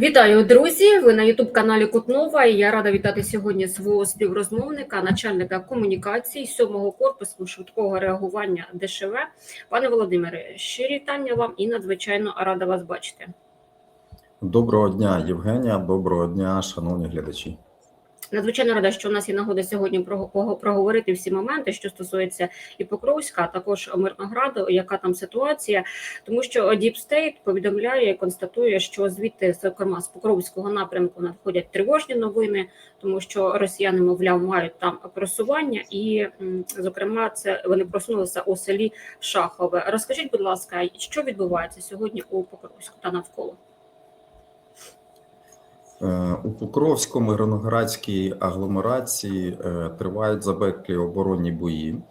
Вітаю, друзі! Ви на Ютуб каналі Кутнова. І я рада вітати сьогодні свого співрозмовника, начальника комунікацій 7-го корпусу швидкого реагування ДШВ. Пане Володимире, щирі вітання вам і надзвичайно рада вас бачити. Доброго дня, Євгенія. Доброго дня, шановні глядачі. Надзвичайно рада, що у нас є нагода сьогодні про- проговорити всі моменти, що стосується і Покровська, а також Мирнограду, яка там ситуація, тому що Deep State повідомляє, і констатує, що звідти, зокрема з Покровського напрямку, надходять тривожні новини, тому що росіяни, мовляв, мають там просування, і зокрема, це вони просунулися у селі Шахове. Розкажіть, будь ласка, що відбувається сьогодні у Покровську та навколо? Е, У Покровському Мирноградській агломерації е, тривають забеклі оборонні бої.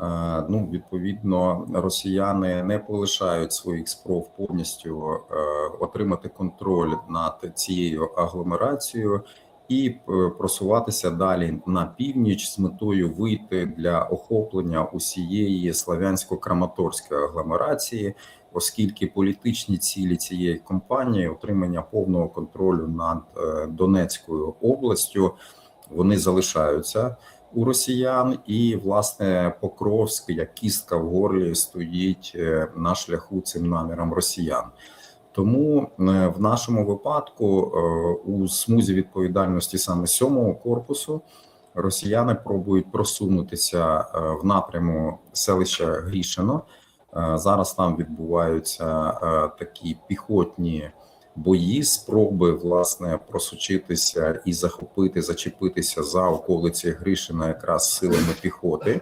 Е, Ну, відповідно, росіяни не полишають своїх спроб повністю отримати контроль над цією агломерацією і просуватися далі на північ з метою вийти для охоплення усієї славянсько-краматорської агломерації, оскільки політичні цілі цієї компанії отримання повного контролю над е, Донецькою областю вони залишаються у росіян, і власне Покровськ як кістка в горлі стоїть е, на шляху цим намірам росіян. Тому е, в нашому випадку у смузі відповідальності саме сьомого корпусу росіяни пробують просунутися в напряму селища Грішино. Е, Зараз там відбуваються е, такі піхотні бої, спроби власне просучитися і захопити, зачепитися за околиці Гришина, якраз силами піхоти.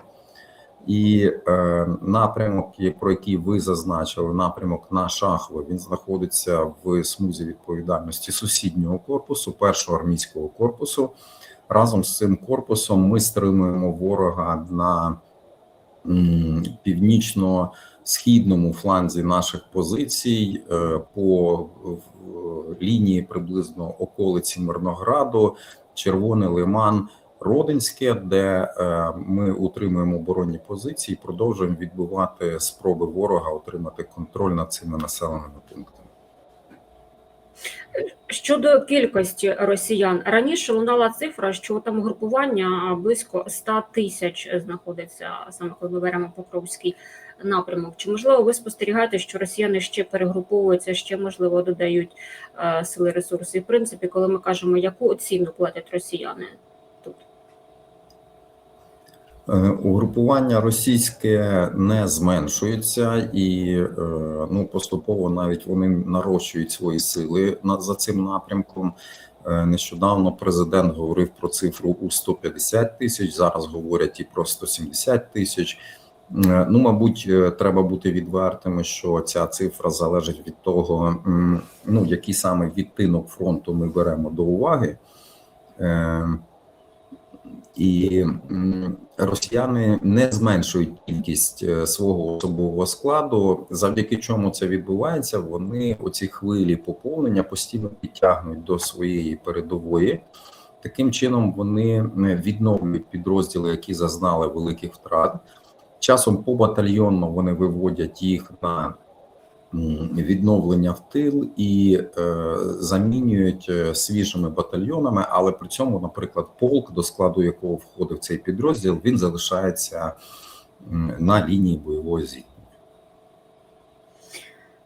І е, напрямок, про який ви зазначили, напрямок на Шахово, він знаходиться в смузі відповідальності сусіднього корпусу, першого армійського корпусу. Разом з цим корпусом ми стримуємо ворога на м, північно-східному фланзі наших позицій е, по лінії приблизно околиці Мирнограду, Червоний Лиман. Родинське, де е, ми утримуємо оборонні позиції, і продовжуємо відбивати спроби ворога отримати контроль над цими населеними пунктами. Щодо кількості росіян, раніше лунала цифра, що там групування близько 100 тисяч знаходиться саме коли ми беремо Покровський напрямок. Чи можливо ви спостерігаєте, що росіяни ще перегруповуються, ще можливо додають е, сили ресурси? І в принципі, коли ми кажемо, яку ціну платять росіяни Угрупування російське не зменшується, і е, ну поступово навіть вони нарощують свої сили за цим напрямком. Е, Нещодавно президент говорив про цифру у 150 тисяч. Зараз говорять і про 170 тисяч. Е, Ну, мабуть, е, треба бути відвертими, що ця цифра залежить від того, ну який саме відтинок фронту ми беремо до уваги. І росіяни не зменшують кількість е, свого особового складу. Завдяки чому це відбувається, вони оці хвилі поповнення постійно підтягнуть до своєї передової. Таким чином вони відновлюють підрозділи, які зазнали великих втрат. Часом побатальйонно вони виводять їх на відновлення в тил і е, замінюють е, свіжими батальйонами, але при цьому, наприклад, полк, до складу якого входив цей підрозділ, він залишається на лінії бойової зіткнення.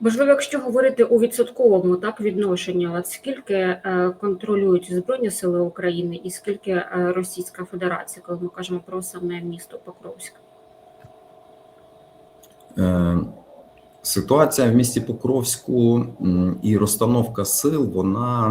Можливо, якщо говорити у відсотковому так відношенні, от скільки е, контролюють Збройні Сили України і скільки е, Російська Федерація, коли ми кажемо про саме місто Покровськ? Ситуація в місті Покровську і розстановка сил, вона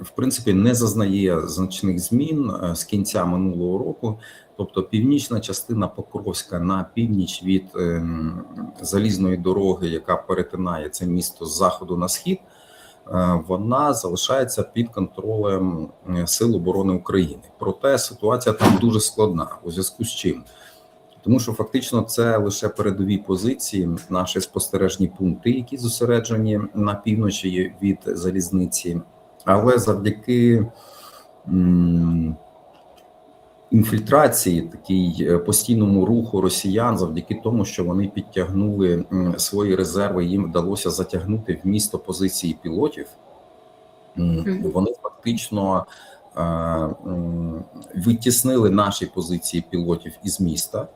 в принципі не зазнає значних змін е, з кінця минулого року. Тобто, північна частина Покровська на північ від ем, залізної дороги, яка перетинає це місто з заходу на схід, е, вона залишається під контролем е, Сил оборони України. Проте ситуація там дуже складна у зв'язку з чим. Тому що фактично це лише передові позиції, наші спостережні пункти, які зосереджені на півночі від залізниці, але завдяки інфільтрації, такій е, постійному руху росіян, завдяки тому, що вони підтягнули свої резерви, їм вдалося затягнути в місто позиції пілотів. Вони фактично е, витіснили наші позиції пілотів із міста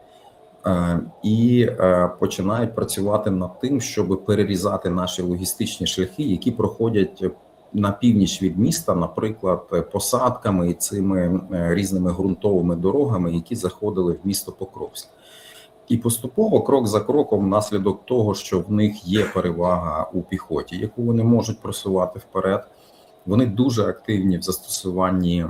і е, починають працювати над тим, щоб перерізати наші логістичні шляхи, які проходять на північ від міста, наприклад, е, посадками і цими е, різними ґрунтовими дорогами, які заходили в місто Покровськ. І поступово, крок за кроком, внаслідок того, що в них є перевага у піхоті, яку вони можуть просувати вперед. Вони дуже активні в застосуванні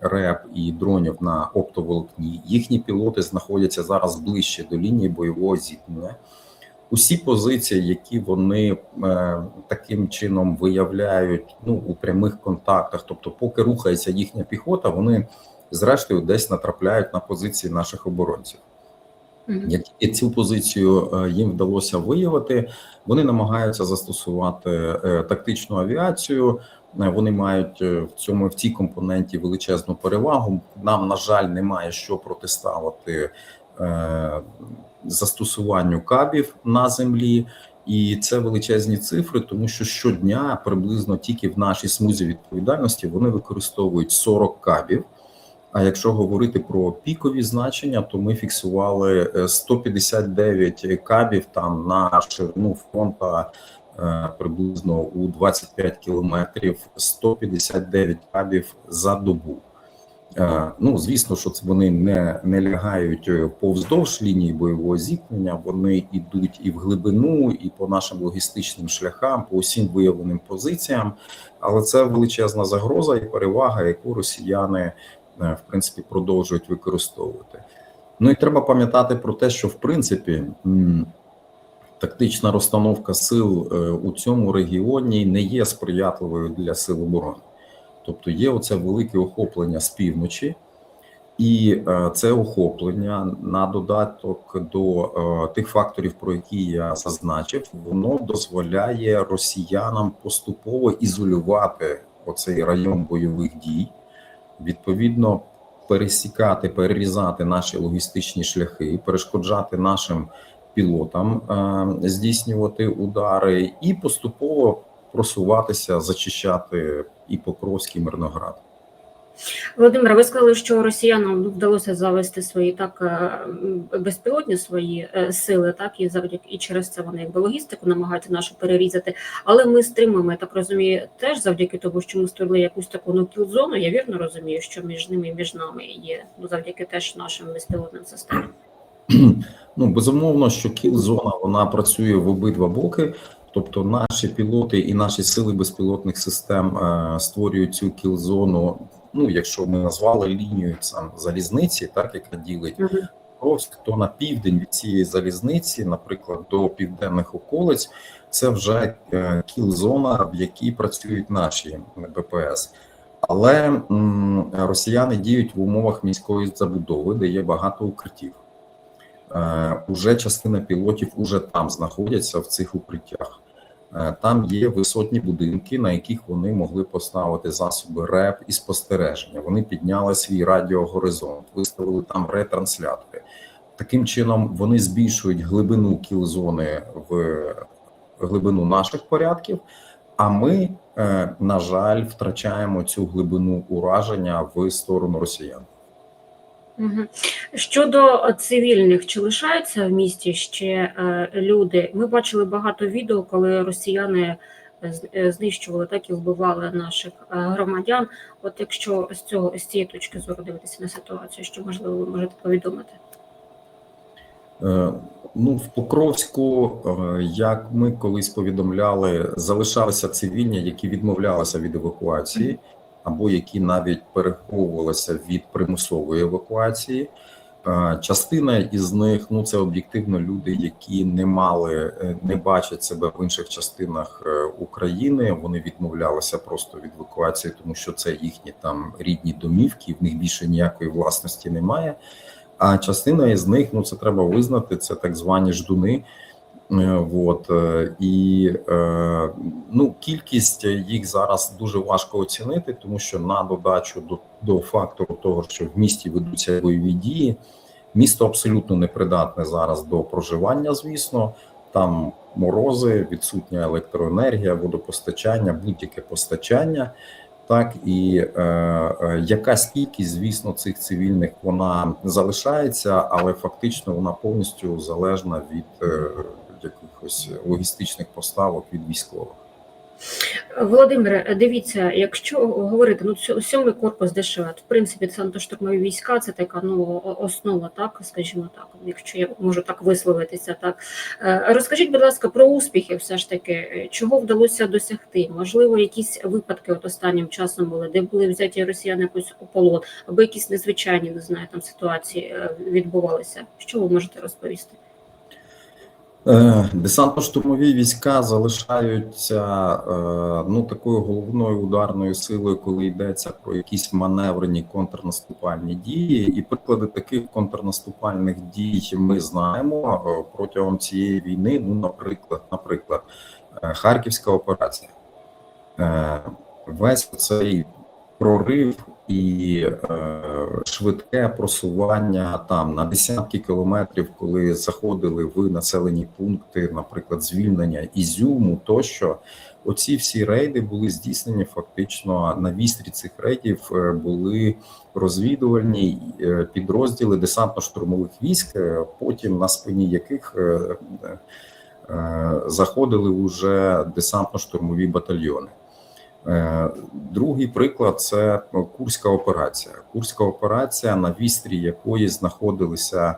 РЕП і дронів на оптоволокні. Їхні пілоти знаходяться зараз ближче до лінії бойового зіткнення. Усі позиції, які вони е, таким чином виявляють ну, у прямих контактах, тобто, поки рухається їхня піхота, вони зрештою десь натрапляють на позиції наших оборонців. Як цю позицію е, їм вдалося виявити, вони намагаються застосувати е, тактичну авіацію. Е, Вони мають е, в цьому в цій компоненті величезну перевагу. Нам, на жаль, немає що протиставити е, застосуванню кабів на землі. І це величезні цифри, тому що щодня приблизно тільки в нашій смузі відповідальності вони використовують 40 кабів. А якщо говорити про пікові значення, то ми фіксували е, 159 кабів там на ширину фронта е, приблизно у 25 кілометрів, 159 кабів за добу. Е, Ну, звісно, що це вони не, не лягають е, повздовж лінії бойового зіткнення. Вони йдуть і в глибину, і по нашим логістичним шляхам, по усім виявленим позиціям. Але це величезна загроза і перевага, яку росіяни е, в принципі продовжують використовувати. Ну і треба пам'ятати про те, що в принципі тактична розстановка сил е, у цьому регіоні не є сприятливою для сил оборони. Тобто є оце велике охоплення з півночі, і е, це охоплення на додаток до е, тих факторів, про які я зазначив, воно дозволяє росіянам поступово ізолювати оцей район бойових дій, відповідно пересікати, перерізати наші логістичні шляхи, перешкоджати нашим пілотам е, здійснювати удари, і поступово просуватися, зачищати і Покровський і Мирноград. Володимир, ви сказали, що росіянам вдалося завести свої так е, безпілотні свої е, сили, так і завдяки і через це вони якби логістику намагаються нашу перерізати. Але ми стримуємо, я так розумію, теж завдяки тому, що ми створили якусь таку ну кілзону. Я вірно розумію, що між ними і між нами є ну завдяки теж нашим безпілотним системам. Ну безумовно, що кіл-зона вона працює в обидва боки. Тобто, наші пілоти і наші сили безпілотних систем е, створюють цю кіл-зону. Ну, якщо ми назвали лінією сам залізниці, так яка ділить. Покровськ, то на південь від цієї залізниці, наприклад, до південних околиць, це вже е, кіл-зона, в якій працюють наші БПС. Але м, росіяни діють в умовах міської забудови, де є багато укриттів. Е, Уже частина пілотів уже там знаходяться в цих укриттях. Е, Там є висотні будинки, на яких вони могли поставити засоби РЕП і спостереження. Вони підняли свій радіогоризонт, виставили там ретранслятори. Таким чином вони збільшують глибину кіл-зони в глибину наших порядків. А ми, е, на жаль, втрачаємо цю глибину ураження в сторону росіян. Щодо цивільних, чи лишаються в місті ще е, люди? Ми бачили багато відео, коли росіяни е, знищували так і вбивали наших е, громадян. От якщо з цього з цієї точки зору дивитися на ситуацію, що можливо ви можете повідомити? Е, Ну, в Покровську, е, як ми колись повідомляли, залишалися цивільні, які відмовлялися від евакуації, або які навіть переховувалися від примусової евакуації. Е, Частина із них ну це об'єктивно люди, які не мали, е, не бачать себе в інших частинах е, України. Вони відмовлялися просто від евакуації, тому що це їхні там рідні домівки, в них більше ніякої власності немає. А частина із них, ну це треба визнати, це так звані ждуни. Е, От е, і е, ну кількість їх зараз дуже важко оцінити, тому що на додачу до, до фактору того, що в місті ведуться бойові дії, місто абсолютно непридатне зараз до проживання. Звісно, там морози, відсутня електроенергія, водопостачання, будь-яке постачання. Так і е, е, якась кількість, звісно, цих цивільних вона залишається, але фактично вона повністю залежна від е, якихось логістичних поставок від військових. Володимире, дивіться, якщо говорити, ну сьо- сьомий корпус ДШВ, в принципі, це антиштурмові війська, це така ну основа, так скажімо так, якщо я можу так висловитися. Так Е, розкажіть, будь ласка, про успіхи, все ж таки, Е, чого вдалося досягти? Можливо, якісь випадки от останнім часом були, де були взяті росіяни якось у полон, або якісь незвичайні, не знаю, там ситуації е, відбувалися. Що ви можете розповісти? Е, Десантно-штурмові війська залишаються е, ну такою головною ударною силою, коли йдеться про якісь маневрені контрнаступальні дії. І приклади таких контрнаступальних дій ми знаємо е, протягом цієї війни. Ну, наприклад, наприклад, Харківська операція. Весь цей прорив і е, швидке просування там на десятки кілометрів, коли заходили в населені пункти, наприклад, звільнення Ізюму, тощо оці всі рейди були здійснені фактично на вістрі цих рейдів е, були розвідувальні е, підрозділи десантно-штурмових військ, е, потім на спині яких заходили уже десантно-штурмові батальйони. Е, Другий приклад це ну, Курська операція. Курська операція, на вістрі якої знаходилися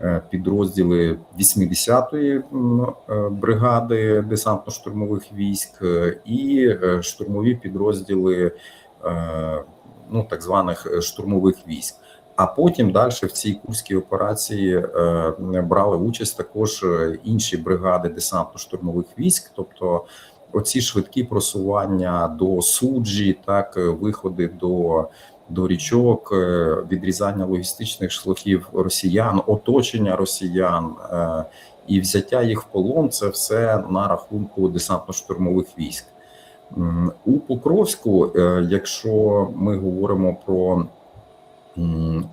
е, підрозділи 80-ї е, бригади десантно-штурмових військ і штурмові підрозділи ну, так званих штурмових військ. А потім далі в цій курській операції брали участь також інші бригади десантно-штурмових військ, тобто оці швидкі просування до суджі, так е, виходи до, до річок, е, відрізання логістичних шляхів росіян, оточення росіян е, і взяття їх в полон це все на рахунку десантно-штурмових військ. У Покровську, якщо ми говоримо про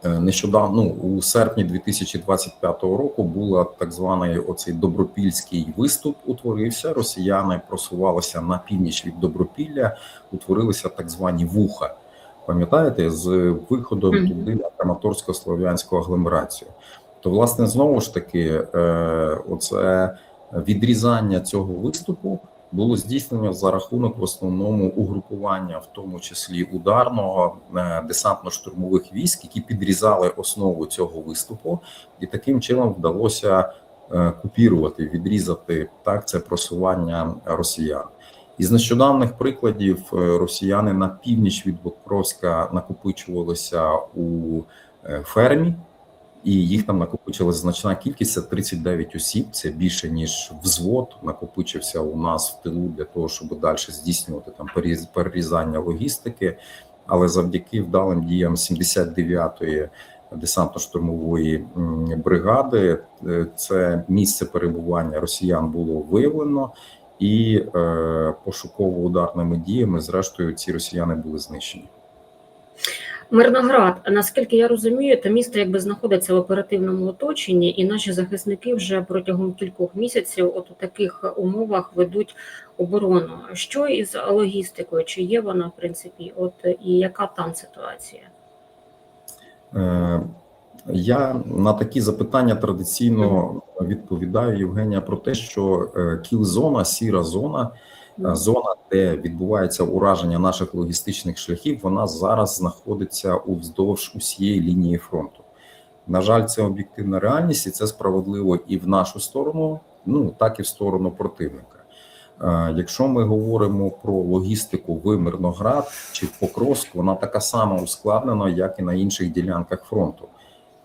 нещодавно, ну, у серпні 2025 року була так званий оцей добропільський виступ. Утворився. Росіяни просувалися на північ від Добропілля, утворилися так звані вуха. Пам'ятаєте, з виходом туди на Краматорсько-слов'янську агломерацію. То, власне, знову ж таки, е, оце відрізання цього виступу було здійснено за рахунок в основному угрупування, в тому числі ударного е, десантно-штурмових військ, які підрізали основу цього виступу, і таким чином вдалося е, купірувати, відрізати так це просування росіян. Із нещодавних прикладів е, росіяни на північ від Покровська накопичувалися у фермі, і їх там накопичилася значна кількість це 39 осіб. Це більше ніж взвод накопичився у нас в тилу для того, щоб далі здійснювати там перерізання логістики. Але завдяки вдалим діям 79-ї десантно-штурмової бригади, е, це місце перебування росіян було виявлено, і е, пошуково-ударними діями, зрештою, ці росіяни були знищені. Мирноград, наскільки я розумію, то місто якби знаходиться в оперативному оточенні, і наші захисники вже протягом кількох місяців, от у таких умовах, ведуть оборону. Що із логістикою? Чи є вона в принципі? От і яка там ситуація? Е, Я на такі запитання традиційно відповідаю Євгенія про те, що е, кіл-зона, сіра зона, зона, де відбувається ураження наших логістичних шляхів, вона зараз знаходиться уздовж усієї лінії фронту. На жаль, це об'єктивна реальність, і це справедливо і в нашу сторону, ну так і в сторону противника. Е, Якщо ми говоримо про логістику в Мирноград чи Покровськ, вона така сама ускладнена, як і на інших ділянках фронту.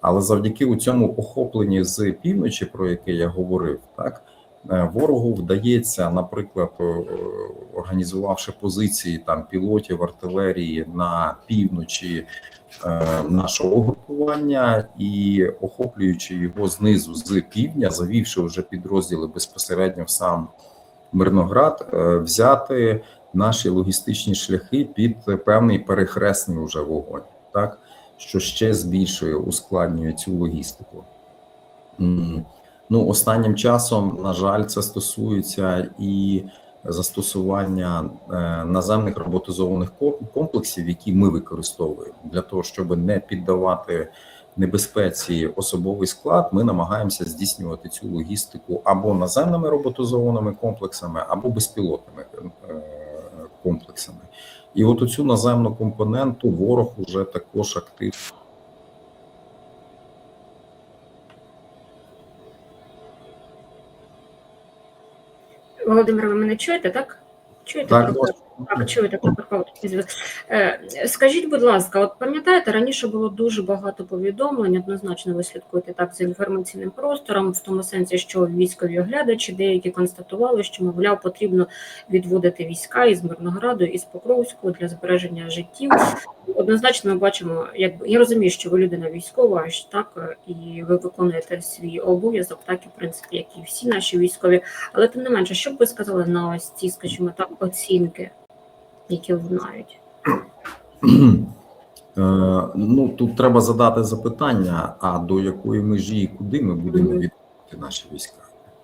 Але завдяки у цьому охопленні з півночі, про яке я говорив, так е, ворогу вдається, наприклад, е, організувавши позиції там пілотів артилерії на півночі е, нашого угрупування і охоплюючи його знизу з півдня, завівши вже підрозділи безпосередньо в сам Мирноград, е, взяти наші логістичні шляхи під певний перехресний уже вогонь, так що ще збільшує, ускладнює цю логістику. Ну, останнім часом, на жаль, це стосується і застосування е, наземних роботизованих ко- комплексів, які ми використовуємо для того, щоб не піддавати небезпеці особовий склад. Ми намагаємося здійснювати цю логістику або наземними роботизованими комплексами, або безпілотними е, комплексами. І от цю наземну компоненту ворог уже також активно. Володимир, ви мене чуєте, так? Чуєте? Так, Так, чуєте, тепер павловський. Е, Скажіть, будь ласка, от пам'ятаєте, раніше було дуже багато повідомлень, однозначно ви слідкуєте так за інформаційним простором, в тому сенсі, що військові оглядачі деякі констатували, що, мовляв, потрібно відводити війська із Мирнограду, із Покровську для збереження життів. Однозначно, ми бачимо, як я розумію, що ви людина військова, так і ви виконуєте свій обов'язок, так і в принципі, як і всі наші військові. Але тим не менше, що б ви сказали на ось ці, скажімо так, оцінки, які лунають? Е, Ну тут треба задати запитання: а до якої межі і куди ми будемо Мгм. наші війська?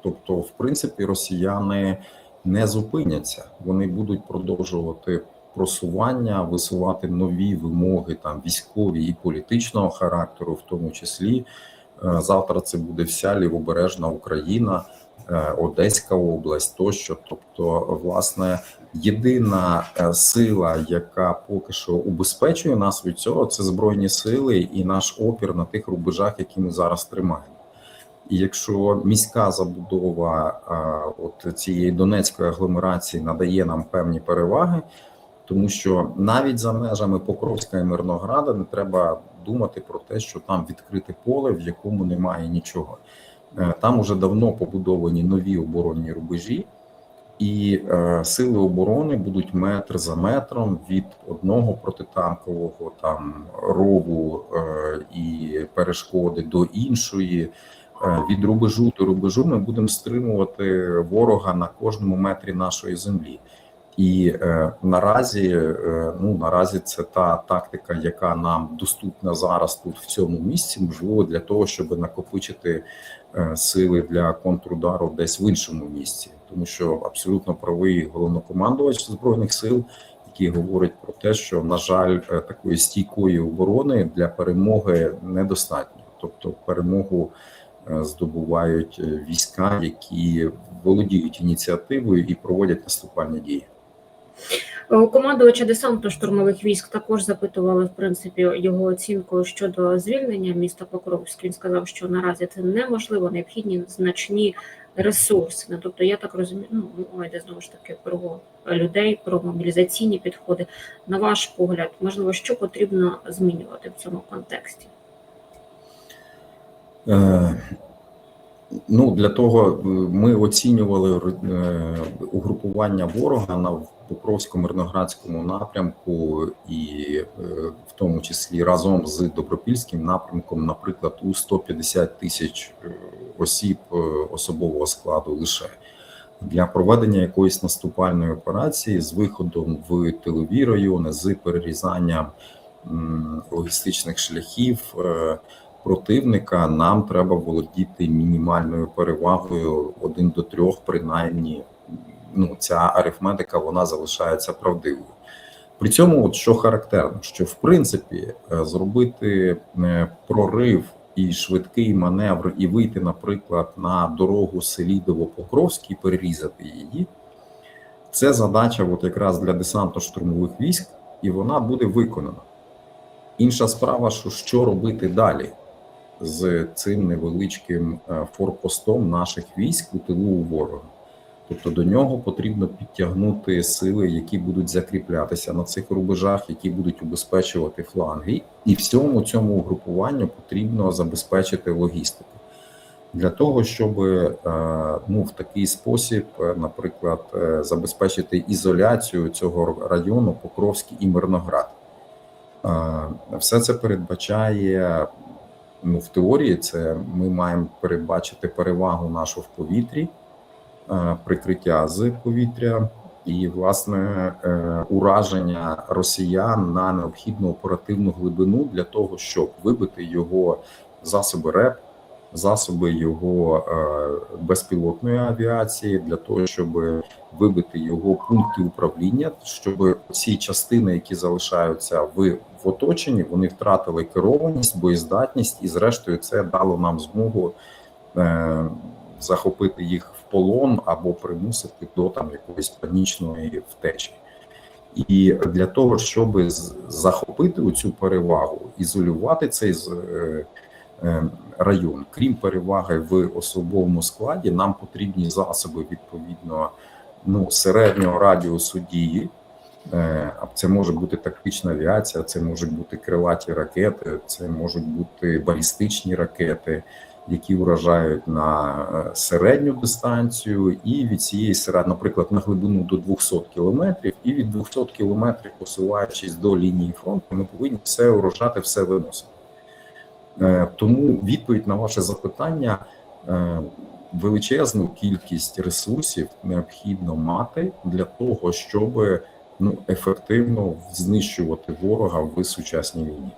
Тобто, в принципі, росіяни не зупиняться, вони будуть продовжувати просування, висувати нові вимоги, там військові і політичного характеру, в тому числі. Е, Завтра це буде вся лівобережна Україна, е, Одеська область тощо. Тобто, власне, єдина е, сила, яка поки що убезпечує нас від цього, це збройні сили і наш опір на тих рубежах, які ми зараз тримаємо. І якщо міська забудова е, от цієї донецької агломерації надає нам певні переваги, тому що навіть за межами Покровська і Мирнограда не треба думати про те, що там відкрите поле, в якому немає нічого. Е, Там уже давно побудовані нові оборонні рубежі, і е, сили оборони будуть метр за метром від одного протитанкового там рову е, і перешкоди до іншої. Е, від рубежу до рубежу ми будемо стримувати ворога на кожному метрі нашої землі. І е, наразі, е, ну наразі це та тактика, яка нам доступна зараз тут в цьому місці, можливо, для того, щоб накопичити е, сили для контрудару десь в іншому місці, тому що абсолютно правий головнокомандувач збройних сил, який говорить про те, що на жаль, е, такої стійкої оборони для перемоги недостатньо, тобто перемогу е, здобувають е, війська, які володіють ініціативою і проводять наступальні дії. Командувача десанту штурмових військ також запитували в принципі його оцінку щодо звільнення міста Покровськ. Він сказав, що наразі це неможливо, необхідні значні ресурси. Ну, Тобто, я так розумію, ну мова йде знову ж таки про людей, про мобілізаційні підходи. На ваш погляд, можливо, що потрібно змінювати в цьому контексті? Е, Ну, для того е, ми оцінювали е, угрупування ворога на Покровсько-Мирноградському напрямку, і е, в тому числі разом з Добропільським напрямком, наприклад, у 150 тисяч е, осіб е, особового складу лише для проведення якоїсь наступальної операції з виходом в тилові райони, з перерізанням логістичних шляхів. противника нам треба володіти мінімальною перевагою один до трьох, принаймні. Ну, ця арифметика вона залишається правдивою. При цьому, от що характерно, що в принципі е, зробити е, прорив і швидкий маневр, і вийти, наприклад, на дорогу Селідово-Покровський, і перерізати її, це задача, от якраз для десантно-штурмових військ, і вона буде виконана. Інша справа, що що робити далі з цим невеличким е, форпостом наших військ у тилу у ворога. Тобто до нього потрібно підтягнути сили, які будуть закріплятися на цих рубежах, які будуть убезпечувати фланги, і всьому цьому угрупуванню потрібно забезпечити логістику. Для того, щоб е, ну в такий спосіб, е, наприклад, е, забезпечити ізоляцію цього району Покровський і Мирноград. Все це передбачає ну, в теорії це ми маємо передбачити перевагу нашу в повітрі, прикриття з повітря і, власне, е, ураження росіян на необхідну оперативну глибину для того, щоб вибити його засоби РЕП, засоби його е, безпілотної авіації для того, щоб вибити його пункти управління, щоб ці частини, які залишаються в, в оточенні, вони втратили керованість, боєздатність, і зрештою це дало нам змогу е, захопити їх полон або примусити до там якоїсь панічної втечі. І для того, щоб захопити цю перевагу, ізолювати цей е, е, район, крім переваги в особовому складі, нам потрібні засоби відповідно ну, середнього радіусу дії. Е, це може бути тактична авіація, це можуть бути крилаті ракети, це можуть бути балістичні ракети, які вражають на е, середню дистанцію, і від цієї серед, наприклад, на глибину до 200 кілометрів, і від 200 кілометрів, посуваючись до лінії фронту, ми повинні все уражати, все виносити. Е, Тому відповідь на ваше запитання е, величезну кількість ресурсів необхідно мати для того, щоб ну ефективно знищувати ворога в сучасній війні.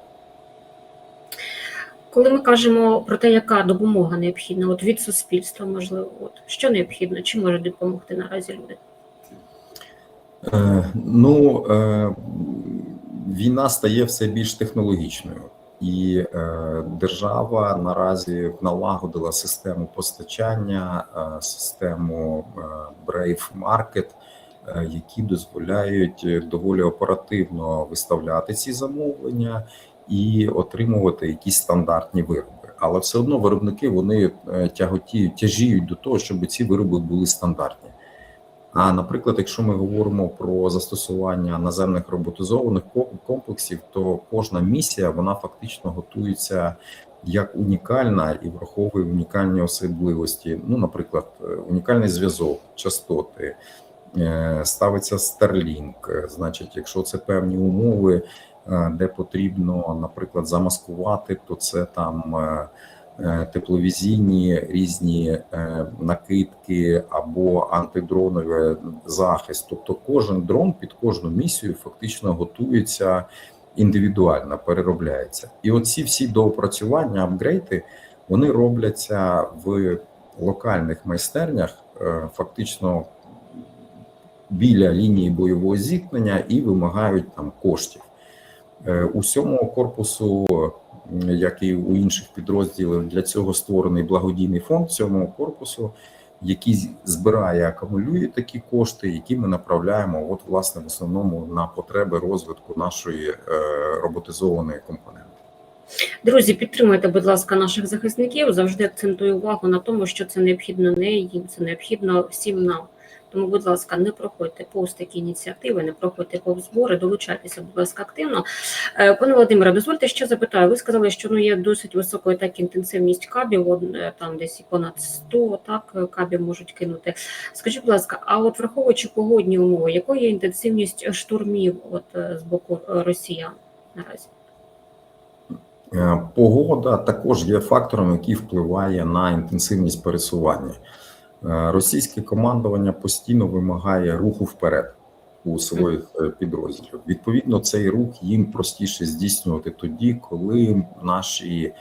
Коли ми кажемо про те, яка допомога необхідна, от від суспільства, можливо, от що необхідно, чи може допомогти наразі люди? Е, ну е, війна стає все більш технологічною, і е, держава наразі налагодила систему постачання, систему е, Brave Market, які дозволяють доволі оперативно виставляти ці замовлення і отримувати якісь стандартні вироби. Але все одно виробники вони е, тяготіють, тяжіють до того, щоб ці вироби були стандартні. А наприклад, якщо ми говоримо про застосування наземних роботизованих комплексів, то кожна місія вона фактично готується як унікальна і враховує унікальні особливості. Ну, наприклад, е, унікальний зв'язок, частоти, е, ставиться Starlink. Значить, якщо це певні умови, де потрібно, наприклад, замаскувати, то це там. е, е, тепловізійні різні е, накидки або антидроновий захист. Тобто, кожен дрон під кожну місію фактично готується індивідуально, переробляється. І оці всі доопрацювання, апгрейди, вони робляться в локальних майстернях, е, фактично біля лінії бойового зіткнення і вимагають там коштів. Е, У сьомого корпусу, як і у інших підрозділів, для цього створений благодійний фонд сьомого корпусу, який збирає, акумулює такі кошти, які ми направляємо, от власне в основному на потреби розвитку нашої е, роботизованої компоненти. Друзі, підтримуйте, будь ласка, наших захисників. Завжди акцентую увагу на тому, що це необхідно не їм, це необхідно всім нам. Тому, будь ласка, не проходьте повз такі ініціативи, не проходьте повз збори, долучайтеся, будь ласка, активно. Е, Пане Володимире, дозвольте ще запитаю. Ви сказали, що ну є досить високою так інтенсивність кабів, е, там десь понад 100 так е, кабів можуть кинути. Скажіть, будь ласка, а от враховуючи погодні умови, якою є інтенсивність штурмів от з боку росіян наразі? Погода також є фактором, який впливає на інтенсивність пересування. Е, Російське командування постійно вимагає руху вперед у своїх е, підрозділів. Відповідно, цей рух їм простіше здійснювати тоді, коли наші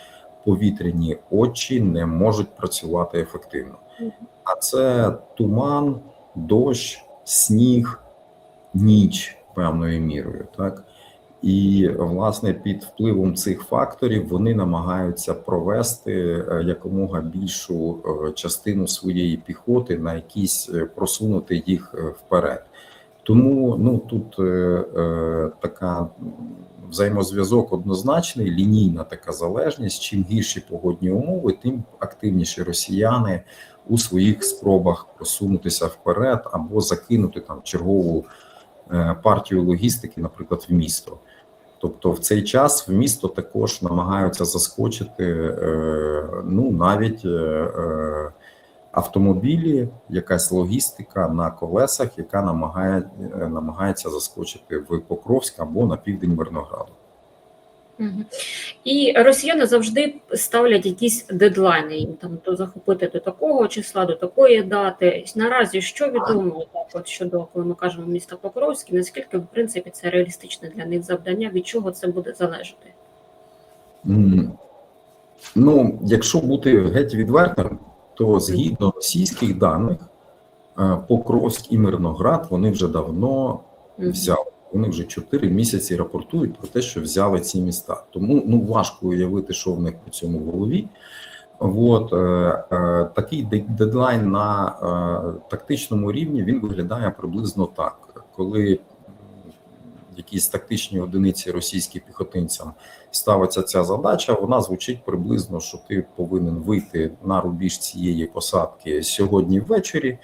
повітряні очі не можуть працювати ефективно. А це туман, дощ, сніг, ніч певною мірою, так. І власне під впливом цих факторів вони намагаються провести е, якомога більшу е, частину своєї піхоти на якісь е, просунути їх вперед. Тому ну тут е, е, така взаємозв'язок однозначний, лінійна така залежність. Чим гірші погодні умови, тим активніші росіяни у своїх спробах просунутися вперед або закинути там чергову партію логістики, наприклад, в місто. Тобто в цей час в місто також намагаються заскочити е, ну навіть е, е, автомобілі, якась логістика на колесах, яка намагає, намагається заскочити в Покровськ або на південь Мирнограду. І росіяни завжди ставлять якісь дедлайни їм там то захопити до такого числа, до такої дати. Наразі що відомо так, от щодо коли ми кажемо міста Покровське, наскільки в принципі це реалістичне для них завдання, від чого це буде залежати? Ну, якщо бути геть відвертим, то згідно російських даних, е, Покровськ і Мирноград вони вже давно Мгм. взяли. Вони вже 4 місяці рапортують про те, що взяли ці міста. Тому ну важко уявити, що в них по цьому голові. От е, е, такий дедлайн на е, тактичному рівні він виглядає приблизно так, коли якісь тактичні одиниці російським піхотинцям ставиться ця задача, вона звучить приблизно, що ти повинен вийти на рубіж цієї посадки сьогодні ввечері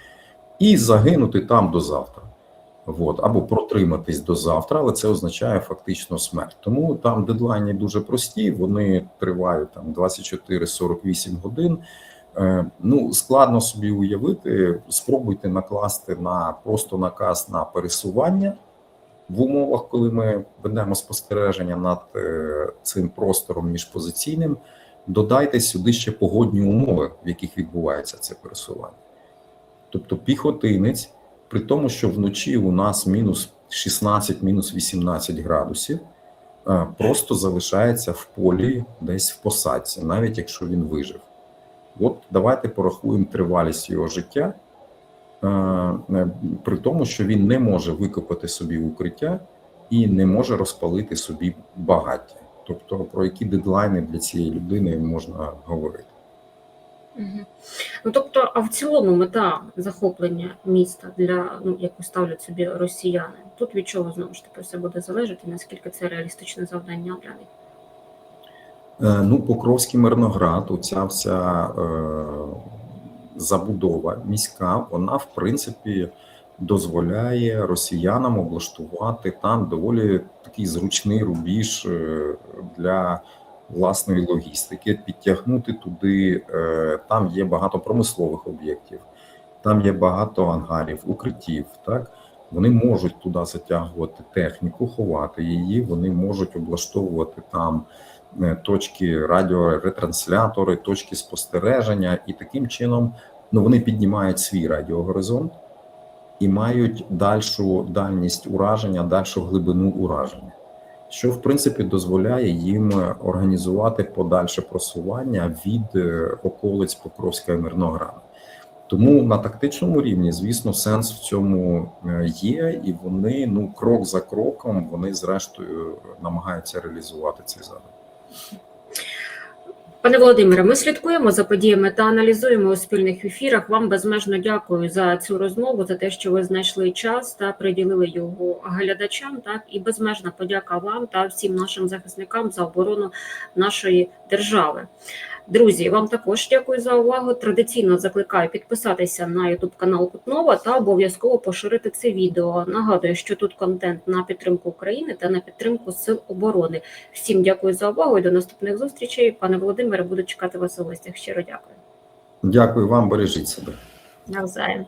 і загинути там до завтра. От, або протриматись до завтра, але це означає фактично смерть. Тому там дедлайни дуже прості, вони тривають там 24-48 годин. Е, ну, складно собі уявити. Спробуйте накласти на просто наказ на пересування в умовах, коли ми ведемо спостереження над е, цим простором міжпозиційним. Додайте сюди ще погодні умови, в яких відбувається це пересування. Тобто піхотинець, при тому, що вночі у нас мінус 16, мінус 18 градусів, е, просто залишається в полі десь в посадці, навіть якщо він вижив. От давайте порахуємо тривалість його життя, е, е, при тому, що він не може викопати собі укриття і не може розпалити собі багаття. Тобто, про які дедлайни для цієї людини можна говорити. Ну тобто, а в цілому мета захоплення міста для ну яку ставлять собі росіяни, тут від чого знову ж таки все буде залежати, наскільки це реалістичне завдання для них. Е, Ну, Покровський Мирноград, оця вся е, забудова міська, вона в принципі дозволяє росіянам облаштувати там доволі такий зручний рубіж е, для власної логістики, підтягнути туди. е, Там є багато промислових об'єктів, там є багато ангарів, укриттів. Так вони можуть туди затягувати техніку, ховати її. Вони можуть облаштовувати там е, точки радіоретранслятори, точки спостереження, і таким чином ну, вони піднімають свій радіогоризонт і мають дальшу дальність ураження, дальшу глибину ураження, що в принципі дозволяє їм організувати подальше просування від е, околиць Покровська і Мирнограда. Тому на тактичному рівні, звісно, сенс в цьому е, є, і вони ну крок за кроком вони зрештою намагаються реалізувати цей задум. Пане Володимире, ми слідкуємо за подіями та аналізуємо у спільних ефірах. Вам безмежно дякую за цю розмову, за те, що ви знайшли час та приділили його глядачам. Так і безмежна подяка вам та всім нашим захисникам за оборону нашої держави. Друзі, вам також дякую за увагу. Традиційно закликаю підписатися на YouTube канал Кутнова та обов'язково поширити це відео. Нагадую, що тут контент на підтримку України та на підтримку сил оборони. Всім дякую за увагу і до наступних зустрічей. Пане Володимире, буду чекати вас у гостях. Щиро дякую. Дякую вам, бережіть себе. Навзаєм.